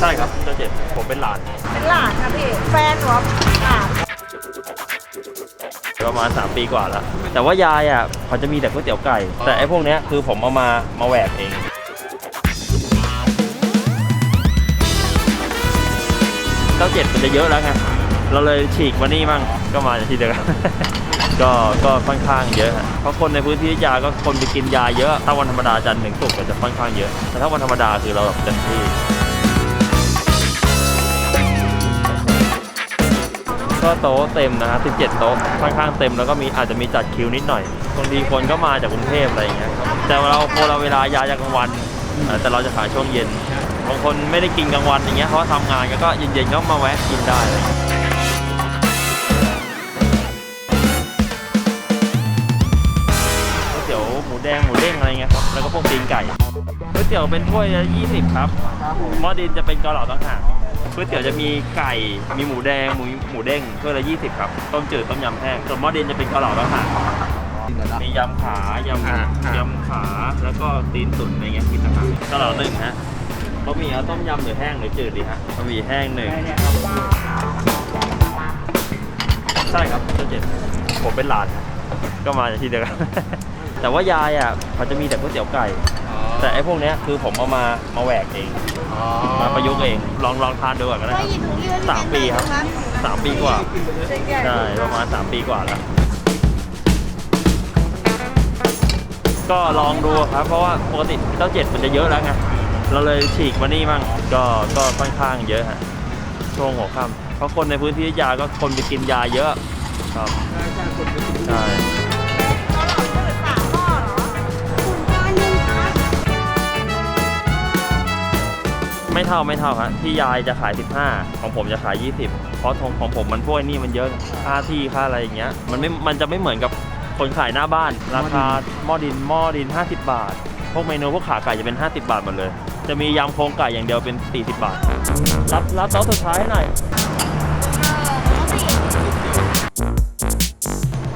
ใช่ครับเจ้าเจ็ดผมเป็นหลานเป็นหลานค่ะพี่ แฟนหนูอะหลานประมาณ 3 ปีกว่าแล้ว แต่ว่ายายอะเขาจะมีแต่ก๋วยเตี๋ยวไก่ แต่ไอ้พวกเนี้ยคือผมเอามามาแหวกเองเจ้าเจ็ดมันจะเยอะแล้วไงเราเลยฉีกมานี่มั่งก็มาจากที่เดิมก็ก็ค่อนข้างเยอะฮะเพราะคนในพื้นที่ยาก็คนไปกินยาเยอะ ถ้าวันธรรมดาจันทร์ถึงศุกร์ก็จะค่อนข้างเยอะ แต่ถ้าวันธรรมดาคือเราแบบเต็มที่ ก็โต๊ะเต็มนะฮะ17 โต๊ะค่อนข้างเต็มแล้วก็มีอาจจะมีจัดคิวนิดหน่อยบางทีคนก็มาจากกรุงเทพอะไรอย่างเงี้ยแต่เราโคเราเวลายาจากกลางวันแต่เราจะขายช่วงเย็นบางคนไม่ได้กินกลางวันอย่างเงี้ยเขาทำงานก็เย็นๆก็มาแวะกินได้เงี้ยวยเตี๋ยวหมูแดงหมูเด้งอะไรเงี้ยครับแล้วก็พวกตีนไก่ก๋วยเตี๋ยวเป็นถ้วยละ20 ครับหม้อดินจะเป็นเกาเหลาต่างหาก ก๋วยเตี๋ยวจะมีไก่ มีหมูแดง หมูหมูเด้งถ้วยละ20ครับ ต้มจืดต้มยำแห้ง ส่วนหม้อดินจะเป็นเกาเหลาแล้วค่ะมียำขายำอ่าอ่ายยำขา แล้วก็ตีนตุ๋นอะไรเงี้ยกินต่างหากเกาเหลาหนึ่งฮะบะหมี่เอาต้มยำหรือแห้งหรือจืดดีฮะบะหมี่แห้งหนึ่งใช่ครับเจ้าเจ็ดผมเป็นหลาน ก็มาจากที่เดิมแต่ว่ายายอะเขาจะมีแต่ก๋วยเตี๋ยวไก่ แต่ไอ้พวกเนี้ยคือผมเอามามาแหวกเอง มาประยุกต์เอง ลองลองทานดูก่อนก็ได้ครับสามปีครับสามปีกว่าใช่ประมาณ3ปีกว่าแล้ว ก็ลองดูครับ เพราะว่าปกติเจ้าเจ็ดมันจะเยอะแล้วไงเราเลยฉีกมานี่มั่งก็ก็ค่อนข้างเยอะฮะช่วงหัวค่ำเพราะคนในพื้นที่ยาก็คนไปกินยาเยอะครับใช่ ไม่เท่าไม่เท่าครับที่ยายจะขาย 15 ของผมจะขาย 20 เพราะของของผมมันพวกไอ้นี่มันเยอะค่าที่ค่าอะไรอย่างเงี้ยมันไม่มันจะไม่เหมือนกับคนขายหน้าบ้าน ราคาหม้อดินหม้อดิน 50 บาท พวกเมนูพวกขาไก่จะเป็น 50 บาทหมดเลย จะมียำโครงไก่อย่างเดียวเป็น 40 บาท รับรับโต๊ะสุดท้ายให้หน่อย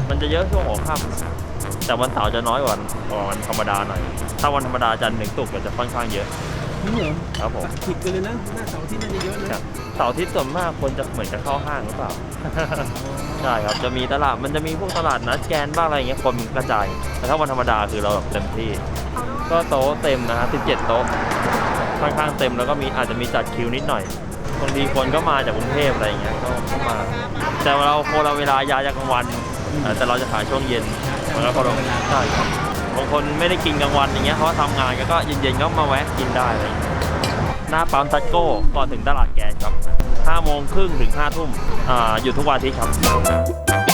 มันจะเยอะช่วงหัวค่ำแต่วันเสาร์จะน้อยกว่ากว่าวันธรรมดาหน่อย ถ้าวันธรรมดาจันทร์ถึงศุกร์ก็จะค่อนข้างเยอะ นี่เหรอครับผมผิดกันเลยนะหน้าเสาร์ที่น่าจะเยอะนะเสาร์อาทิตย์ส่วนมากคนจะเหมือนจะเข้าห้างหรือเปล่า ใช่ครับจะมีตลาดมันจะมีพวกตลาดนัดแกนบ้างอะไรอย่างเงี้ยคนกระจายแต่ถ้าวันธรรมดาคือเราแบบเต็มที่ ก็โต๊ะเต็มนะฮะ17 โต๊ะค่อนข้างเต็มแล้วก็มีอาจจะมีจัดคิวนิดหน่อยบางทีคนก็มาจากกรุงเทพอะไรอย่างเงี้ยก็ก็มา แต่เราโคเราเวลายาจากกลางวันเอ่อแต่เราจะขายช่วงเย็นมันก็คนใช่ครับ บางคนไม่ได้กินกลางวันอย่างเงี้ยเขาทำงานก็เย็นๆก็มาแวะกินได้เลยหน้าปั๊มซัตโก้ก่อนถึงตลาดแกนครับ5โมงครึ่งถึง5ทุ่มอ่าอยู่ทุกวันอาทิตย์ครับ